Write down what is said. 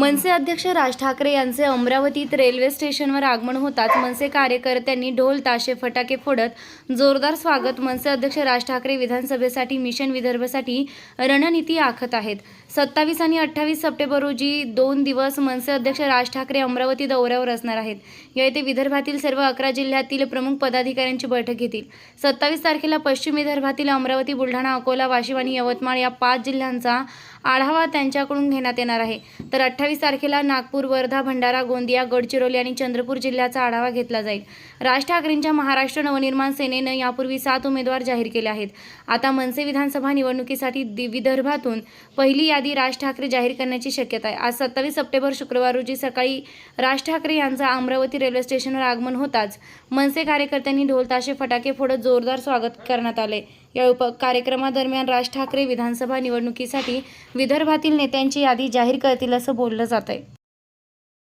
मनसे अध्यक्ष राज ठाकरे यांचे अमरावतीत रेल्वे स्टेशनवर आगमन होताच मनसे कार्यकर्त्यांनी ढोल ताशे फटाके फोडत जोरदार स्वागत मनसे अध्यक्ष राज ठाकरे विधानसभेसाठी मिशन विदर्भसाठी रणनीती आखत आहेत. सत्तावीस आणि अठ्ठावीस सप्टेंबर रोजी दोन दिवस मनसे अध्यक्ष राज ठाकरे अमरावती दौऱ्यावर असणार आहेत. या येथे विदर्भातील सर्व अकरा जिल्ह्यातील प्रमुख पदाधिकाऱ्यांची बैठक घेतील. सत्तावीस तारखेला पश्चिम विदर्भातील अमरावती बुलढाणा अकोला वाशिम आणि यवतमाळ या पाच जिल्ह्यांचा आढावा त्यांच्याकडून घेण्यात येणार आहे. तर अठ्ठावीस तारखेला नागपूर वर्धा भंडारा गोंदिया गडचिरोली आणि चंद्रपूर जिल्ह्याचा आढावा घेतला जाईल. राज ठाकरेंच्या महाराष्ट्र नवनिर्माण सेनेनं यापूर्वी सात उमेदवार जाहीर केले आहेत. आता मनसे विधानसभा निवडणुकीसाठी दि- विदर्भातून पहिली यादी राज ठाकरे जाहीर करण्याची शक्यता आहे. आज सत्तावीस सप्टेंबर शुक्रवार रोजी सकाळी राज ठाकरे यांचं अमरावती रेल्वे स्टेशनवर आगमन होताच मनसे कार्यकर्त्यांनी ढोलताशे फटाके फोडत जोरदार स्वागत करण्यात आले. या उप कार्यक्रमादरम्यान राज ठाकरे विधानसभा निवडणुकीसाठी विदर्भातील नेत्यांची यादी जाहीर करतील असं बोललं जात आहे